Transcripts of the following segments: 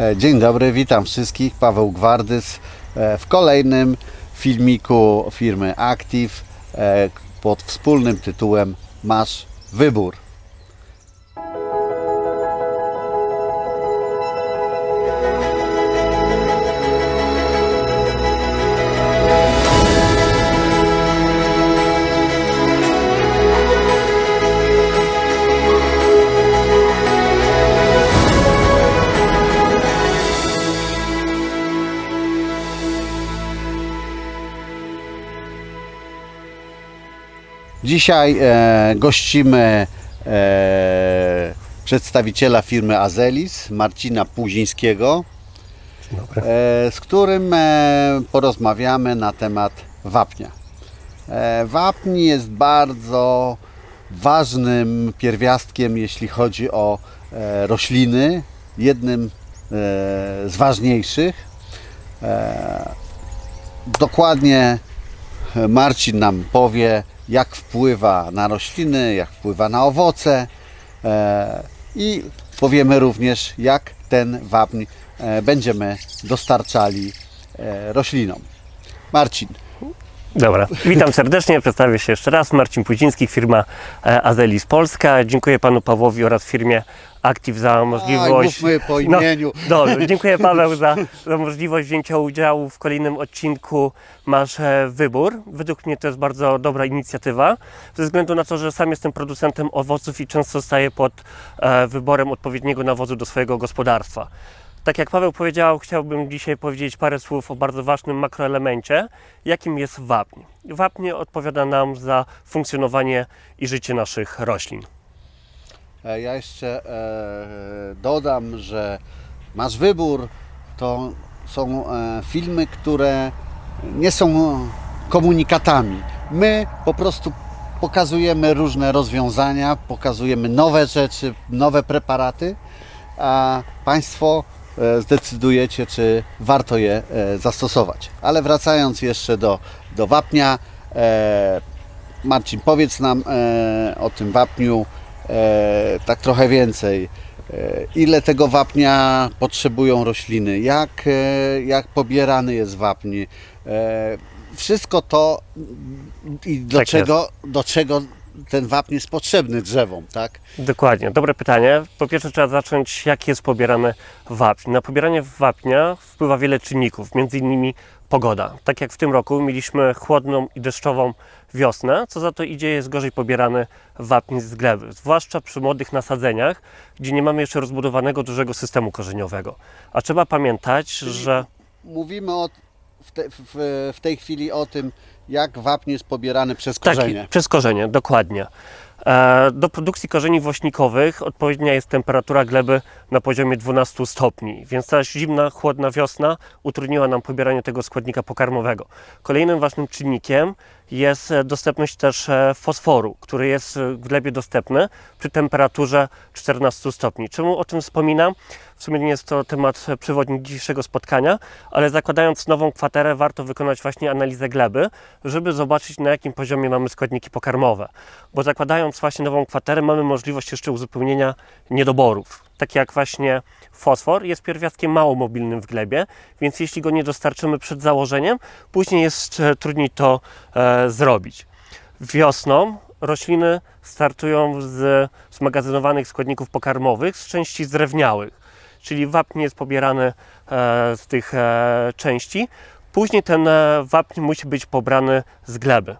E, Dzień dobry, witam wszystkich. Paweł Gwardys e, w kolejnym filmiku firmy Active e, pod wspólnym tytułem Masz wybór. Dzisiaj e, gościmy e, przedstawiciela firmy Azelis, Marcina Puzińskiego, e, z którym e, porozmawiamy na temat wapnia. E, wapń jest bardzo ważnym pierwiastkiem, jeśli chodzi o e, rośliny, jednym e, z ważniejszych. E, dokładnie Marcin nam powie, jak wpływa na rośliny, jak wpływa na owoce e, i powiemy również, jak ten wapń e, będziemy dostarczali e, roślinom. Marcin, Dobra, witam serdecznie, przedstawię się jeszcze raz. Marcin Pudziński, firma e, Azelis Polska. Dziękuję panu Pawłowi oraz firmie Active za możliwość. mówmy po No, imieniu. dobrze, dziękuję Paweł za, za możliwość wzięcia udziału w kolejnym odcinku Masz e, Wybór. Według mnie to jest bardzo dobra inicjatywa, ze względu na to, że sam jestem producentem owoców i często staję pod e, wyborem odpowiedniego nawozu do swojego gospodarstwa. Tak jak Paweł powiedział, chciałbym dzisiaj powiedzieć parę słów o bardzo ważnym makroelemencie, jakim jest wapń. Wapń odpowiada nam za funkcjonowanie i życie naszych roślin. e, ja jeszcze e, dodam, że Masz wybór to są e, filmy, które nie są komunikatami. My po prostu pokazujemy różne rozwiązania, pokazujemy nowe rzeczy, nowe preparaty, a Państwo zdecydujecie, czy warto je e, zastosować. Ale wracając jeszcze do, do wapnia, e, Marcin, powiedz nam e, o tym wapniu e, tak trochę więcej. E, ile tego wapnia potrzebują rośliny? Jak, e, jak pobierany jest wapń? E, wszystko to i do, Tak czego, do czego ten wapń jest potrzebny drzewom, tak? Dokładnie, dobre pytanie. Po pierwsze trzeba zacząć, jak jest pobierany wapń. Na pobieranie wapnia wpływa wiele czynników, między innymi pogoda. Tak jak w tym roku mieliśmy chłodną i deszczową wiosnę, co za to idzie jest gorzej pobierany wapń z gleby, zwłaszcza przy młodych nasadzeniach, gdzie nie mamy jeszcze rozbudowanego dużego systemu korzeniowego. A trzeba pamiętać, że Mówimy o, w, te, w, w tej chwili o tym, jak wapń jest pobierany przez Tak, korzenie. przez korzenie, dokładnie. E, Do produkcji korzeni wośnikowych odpowiednia jest temperatura gleby na poziomie 12 stopni, więc ta zimna, chłodna wiosna utrudniła nam pobieranie tego składnika pokarmowego. Kolejnym ważnym czynnikiem jest e, dostępność też e, fosforu, który jest w glebie dostępny przy temperaturze 14 stopni. Czemu o tym wspominam? W sumie nie jest to temat przewodni dzisiejszego spotkania, ale zakładając nową kwaterę warto wykonać właśnie analizę gleby, żeby zobaczyć na jakim poziomie mamy składniki pokarmowe. Bo zakładając właśnie nową kwaterę mamy możliwość jeszcze uzupełnienia niedoborów. Tak jak właśnie fosfor jest pierwiastkiem mało mobilnym w glebie, więc jeśli go nie dostarczymy przed założeniem, później jest trudniej to e, zrobić. Wiosną rośliny startują z zmagazynowanych składników pokarmowych z części zdrewniałych, czyli wapń jest pobierany e, z tych e, części. Później ten e, wapń musi być pobrany z gleby.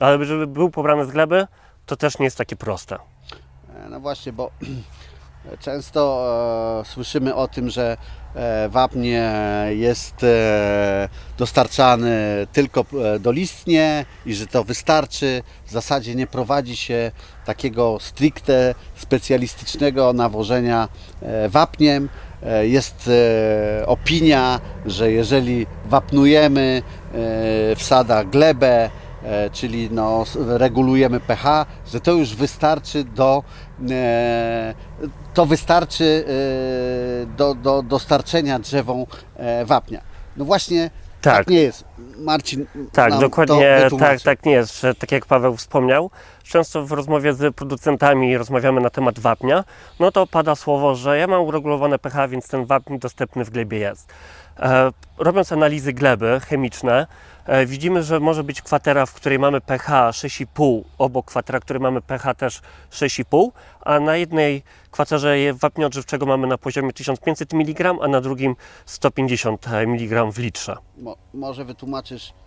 Ale żeby był pobrany z gleby, to też nie jest takie proste. E, No właśnie, bo często e, słyszymy o tym, że e, wapń jest e, dostarczany tylko e, dolistnie i że to wystarczy. W zasadzie nie prowadzi się takiego stricte specjalistycznego nawożenia e, wapniem. E, Jest e, opinia, że jeżeli wapnujemy e, w sadach glebę, e, czyli no, regulujemy pH, że to już wystarczy do e, to wystarczy e, do, do dostarczenia drzewom e, wapnia. No właśnie Tak. nie jest. Marcin Tak, dokładnie tak, tak nie jest, że tak jak Paweł wspomniał, często w rozmowie z producentami rozmawiamy na temat wapnia, no to pada słowo, że ja mam uregulowane pH, więc ten wapń dostępny w glebie jest. E, robiąc analizy gleby chemiczne, widzimy, że może być kwatera, w której mamy pH 6,5, obok kwatera, w której mamy pH też 6,5, a na jednej kwaterze wapnia odżywczego mamy na poziomie 1500 mg, a na drugim 150 mg w litrze. Mo, może wytłumaczysz e,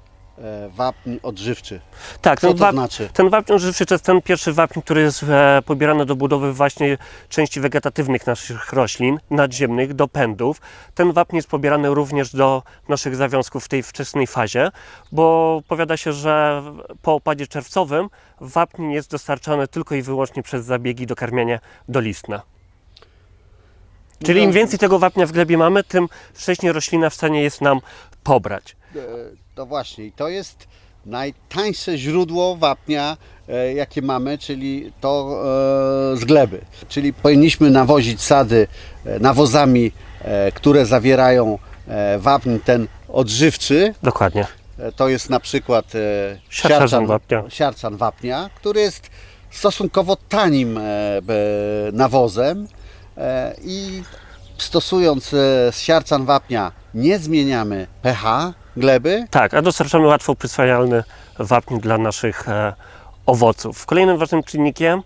wapń odżywczy. Tak, Co ten, to wap- znaczy? ten wapń odżywczy to jest ten pierwszy wapń, który jest e, pobierany do budowy właśnie części wegetatywnych naszych roślin, nadziemnych, do pędów. Ten wapń jest pobierany również do naszych zawiązków w tej wczesnej fazie, bo powiada się, że po opadzie czerwcowym wapń jest dostarczany tylko i wyłącznie przez zabiegi do karmienia dolistne. Czyli im Mówiąc- więcej tego wapnia w glebie mamy, tym wcześniej roślina w stanie jest nam pobrać. To właśnie, i to jest najtańsze źródło wapnia, e, jakie mamy, czyli to e, z gleby. Czyli powinniśmy nawozić sady e, nawozami, które zawierają wapń ten odżywczy. Dokładnie. To jest na przykład Siarczan wapnia. siarczan wapnia, który jest stosunkowo tanim nawozem i stosując siarczan wapnia nie zmieniamy pH gleby, Tak, a dostarczamy łatwo przyswajalny wapń dla naszych e, owoców. Kolejnym ważnym czynnikiem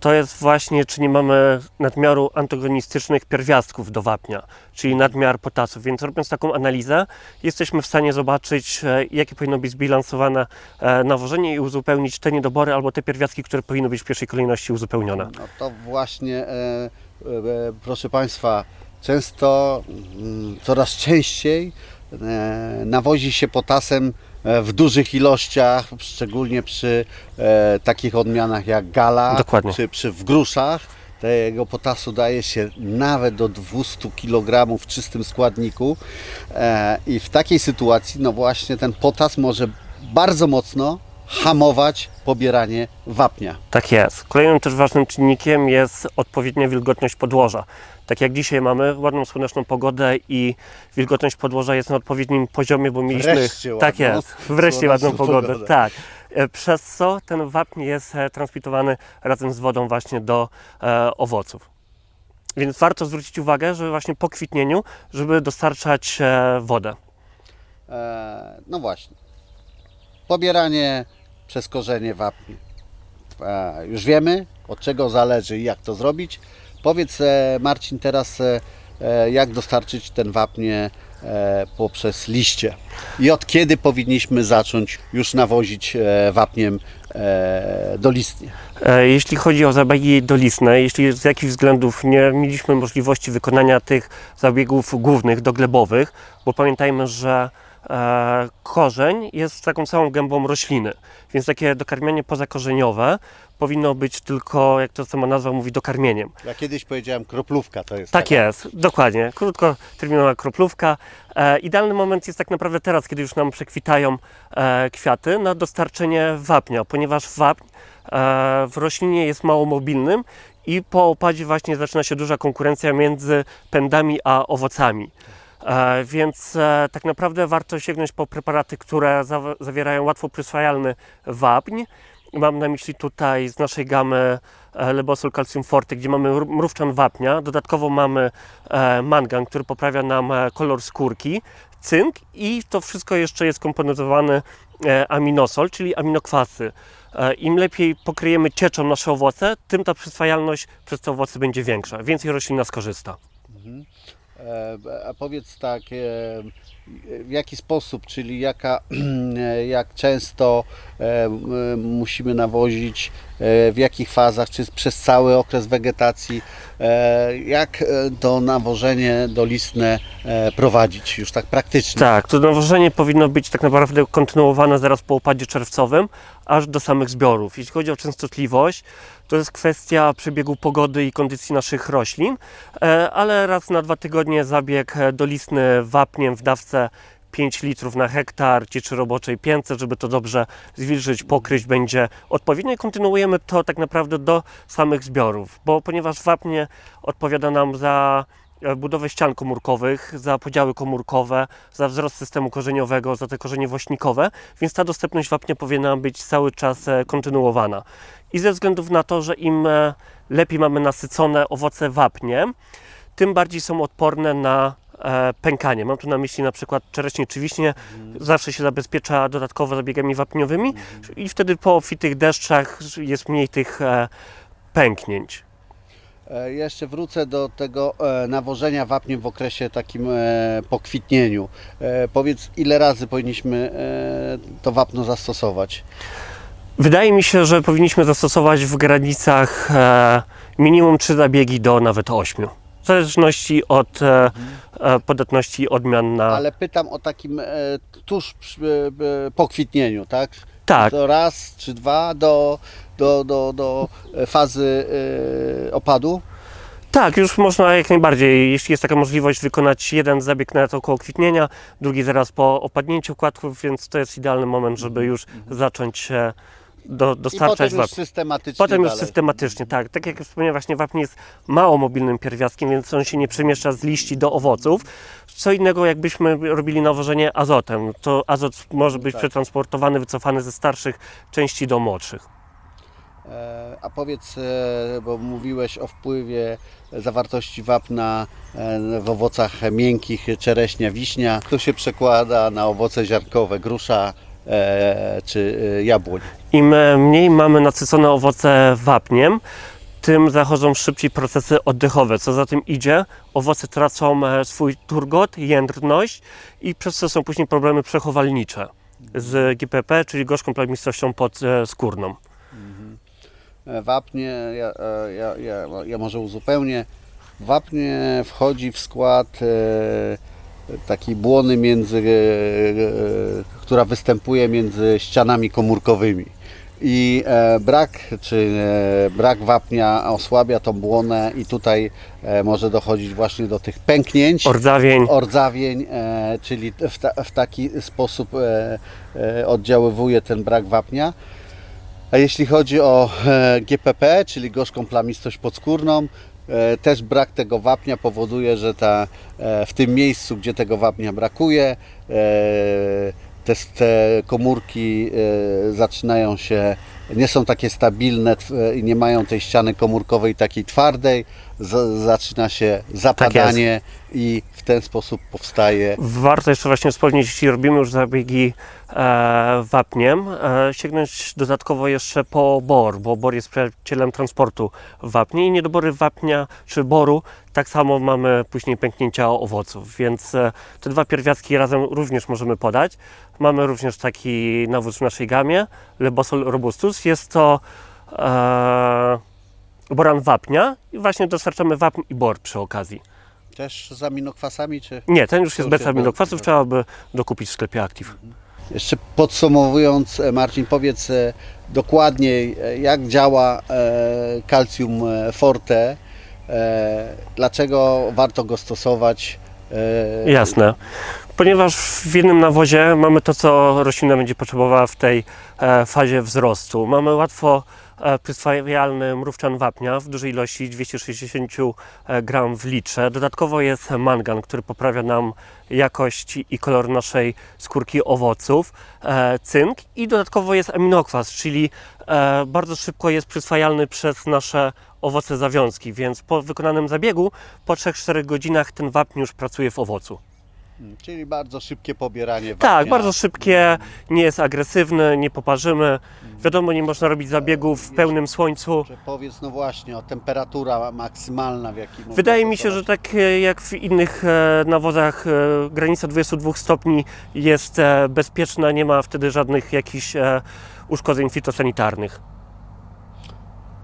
to jest właśnie, czy nie mamy nadmiaru antagonistycznych pierwiastków do wapnia, czyli nadmiar potasu. Więc robiąc taką analizę, jesteśmy w stanie zobaczyć, e, jakie powinno być zbilansowane e, nawożenie i uzupełnić te niedobory albo te pierwiastki, które powinny być w pierwszej kolejności uzupełnione. No to właśnie, e, e, proszę Państwa, często, mm, coraz częściej e, nawozi się potasem e, w dużych ilościach, szczególnie przy e, takich odmianach jak gala, Dokładnie. czy przy w gruszach. Tego potasu daje się nawet do 200 kg w czystym składniku e, i w takiej sytuacji, no właśnie ten potas może bardzo mocno hamować pobieranie wapnia. Tak jest. Kolejnym też ważnym czynnikiem jest odpowiednia wilgotność podłoża. Tak jak dzisiaj mamy ładną słoneczną pogodę i wilgotność podłoża jest na odpowiednim poziomie, bo mieliśmy. Wreszcie tak ładną, jest, wreszcie ładną pogodę. pogodę. Tak. E, Przez co ten wapń jest e, transmitowany razem z wodą właśnie do e, owoców. Więc warto zwrócić uwagę, że właśnie po kwitnieniu, żeby dostarczać e, wodę. E, no właśnie. Pobieranie przez korzenie wapni. Już wiemy, od czego zależy i jak to zrobić. Powiedz e, Marcin teraz, e, e, jak dostarczyć ten wapnie poprzez liście i od kiedy powinniśmy zacząć już nawozić wapniem dolistnie. Jeśli chodzi o zabiegi dolistne, jeśli z jakichś względów nie mieliśmy możliwości wykonania tych zabiegów głównych, doglebowych, bo pamiętajmy, że korzeń jest taką całą gębą rośliny, więc takie dokarmianie pozakorzeniowe powinno być tylko, jak to sama nazwa mówi, dokarmieniem. Ja kiedyś powiedziałem kroplówka to jest. Tak taka- jest, dokładnie. Krótkoterminowa kroplówka. E, idealny moment jest tak naprawdę teraz, kiedy już nam przekwitają e, kwiaty, na dostarczenie wapnia, ponieważ wapń e, w roślinie jest mało mobilnym i po opadzie właśnie zaczyna się duża konkurencja między pędami a owocami. E, więc e, tak naprawdę warto sięgnąć po preparaty, które zaw- zawierają łatwo przyswajalny wapń. Mam na myśli tutaj z naszej gamy e, Lebosol Calcium Forte, gdzie mamy mr- mrówczan wapnia. Dodatkowo mamy mangan, który poprawia nam kolor skórki, cynk i to wszystko jeszcze jest komponowane aminosol, czyli aminokwasy. Im lepiej pokryjemy cieczą nasze owoce, tym ta przyswajalność przez te owoce będzie większa. Więcej roślina skorzysta. E, A powiedz tak, e, w jaki sposób, czyli jaka, e, jak często e, musimy nawozić, e, w jakich fazach, czy przez cały okres wegetacji, e, jak e, to nawożenie dolistne e, prowadzić już tak praktycznie? Tak, to nawożenie powinno być tak naprawdę kontynuowane zaraz po opadzie czerwcowym, aż do samych zbiorów. Jeśli chodzi o częstotliwość, to jest kwestia przebiegu pogody i kondycji naszych roślin, e, ale raz na dwa tygodnie zabieg dolistny wapniem w dawce 5 litrów na hektar, cieczy roboczej 500, żeby to dobrze zwilżyć, pokryć będzie odpowiednio i kontynuujemy to tak naprawdę do samych zbiorów, bo ponieważ wapnie odpowiada nam za budowę ścian komórkowych, za podziały komórkowe, za wzrost systemu korzeniowego, za te korzenie wośnikowe, więc ta dostępność wapnia powinna być cały czas e, kontynuowana. I ze względów na to, że im e, lepiej mamy nasycone owoce wapniem, tym bardziej są odporne na e, pękanie. Mam tu na myśli na przykład czereśnie czy wiśnie, zawsze się zabezpiecza dodatkowo zabiegami wapniowymi i wtedy po obfitych deszczach jest mniej tych e, pęknięć. E, Jeszcze wrócę do tego e, nawożenia wapniem w okresie takim e, pokwitnieniu. Powiedz, ile razy powinniśmy to wapno zastosować? Wydaje mi się, że powinniśmy zastosować w granicach minimum 3 zabiegi do nawet 8. W zależności od podatności odmian na. Ale pytam o takim tuż po kwitnieniu, tak? Tak, To raz czy dwa do, do, do, do e, fazy e, opadu? tak, już można jak najbardziej, jeśli jest taka możliwość, wykonać jeden zabieg na około kwitnienia, drugi zaraz po opadnięciu kładków, więc to jest idealny moment, żeby już zacząć e, do, I dostarczać potem już wapń. systematycznie Potem już dalej. systematycznie, tak. Tak jak wspomniałem, właśnie wapń jest mało mobilnym pierwiastkiem, więc on się nie przemieszcza z liści do owoców. Co innego, jakbyśmy robili nawożenie azotem. To azot może być Tak. przetransportowany, wycofany ze starszych części do młodszych. E, A powiedz, e, bo mówiłeś o wpływie zawartości wapna e, w owocach miękkich, czereśnia, wiśnia. To się przekłada na owoce ziarnkowe, grusza czy e, jabłoń. Im e, mniej mamy nasycone owoce wapniem, tym zachodzą szybciej procesy oddechowe. Co za tym idzie, owoce tracą e, swój turgot, jędrność i przez to są później problemy przechowalnicze z GPP, czyli gorzką plamistością podskórną. E, Wapnie, ja, e, ja, ja, ja może uzupełnię, wapnie wchodzi w skład e, takiej błony między, e, e, która występuje między ścianami komórkowymi. I e, brak, czy brak wapnia osłabia tą błonę i tutaj może dochodzić właśnie do tych pęknięć Ordzawień. ordzawień, czyli w, ta, w taki sposób oddziaływuje ten brak wapnia. A jeśli chodzi o GPP, czyli gorzką plamistość podskórną, też brak tego wapnia powoduje, że ta, e, w tym miejscu, gdzie tego wapnia brakuje, e, te, te komórki e, zaczynają się, nie są takie stabilne i nie mają tej ściany komórkowej takiej twardej, z, zaczyna się zapadanie i w ten sposób powstaje Warto jeszcze właśnie wspomnieć, jeśli robimy już zabiegi e, wapniem, e, sięgnąć dodatkowo jeszcze po bor, bo bor jest przyjacielem transportu wapnia i niedobory wapnia czy boru, tak samo mamy później pęknięcia owoców, więc e, te dwa pierwiastki razem również możemy podać. Mamy również taki nawóz w naszej gamie, Lebosol robustus. Jest to e, boran wapnia i właśnie dostarczamy wapń i bor przy okazji. też z aminokwasami, czy... Nie, ten już jest bez aminokwasów, trzeba by dokupić w sklepie Active. Jeszcze podsumowując, e, Marcin, powiedz e, dokładniej, e, jak działa kalcium forte, dlaczego warto go stosować. Jasne. Ponieważ w jednym nawozie mamy to, co roślina będzie potrzebowała w tej fazie wzrostu. Mamy łatwo przyswajalny mrówczan wapnia w dużej ilości 260 gram w litrze. Dodatkowo jest mangan, który poprawia nam jakość i kolor naszej skórki owoców, e, cynk i dodatkowo jest aminokwas, czyli e, bardzo szybko jest przyswajalny przez nasze owoce zawiązki, więc po wykonanym zabiegu po 3-4 godzinach ten wapń już pracuje w owocu. Czyli bardzo szybkie pobieranie wapnia. Tak, bardzo szybkie, nie jest agresywny, nie poparzymy. Wiadomo, nie można robić zabiegów w pełnym słońcu. Że Powiedz no właśnie o temperatura maksymalna w jakiej można Wydaje mi się, że tak e, jak w innych e, nawozach e, granica 22 stopni jest e, bezpieczna, nie ma wtedy żadnych jakichś e, uszkodzeń fitosanitarnych.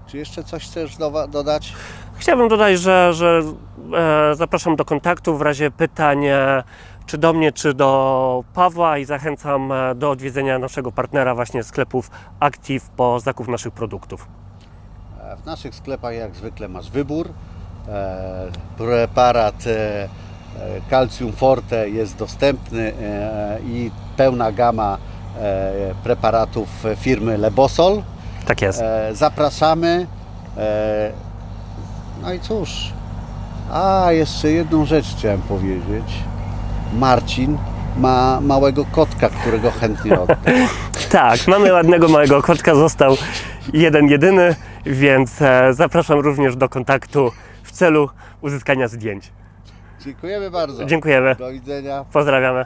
Czy jeszcze coś chcesz dowa- dodać? Chciałbym dodać, że, że e, zapraszam do kontaktu w razie pytań e, czy do mnie, czy do Pawła i zachęcam e, do odwiedzenia naszego partnera właśnie sklepów Active po zakup naszych produktów. E, W naszych sklepach jak zwykle masz wybór. E, Preparat e, e, Calcium Forte jest dostępny e, i pełna gama e, preparatów firmy Lebosol. Tak jest. E, Zapraszamy. E, No i cóż, A, jeszcze jedną rzecz chciałem powiedzieć. Marcin ma małego kotka, którego chętnie odda. Tak, mamy ładnego małego kotka, został jeden jedyny, więc e, zapraszam również do kontaktu w celu uzyskania zdjęć. Dziękujemy bardzo. Dziękujemy, Do widzenia. pozdrawiamy.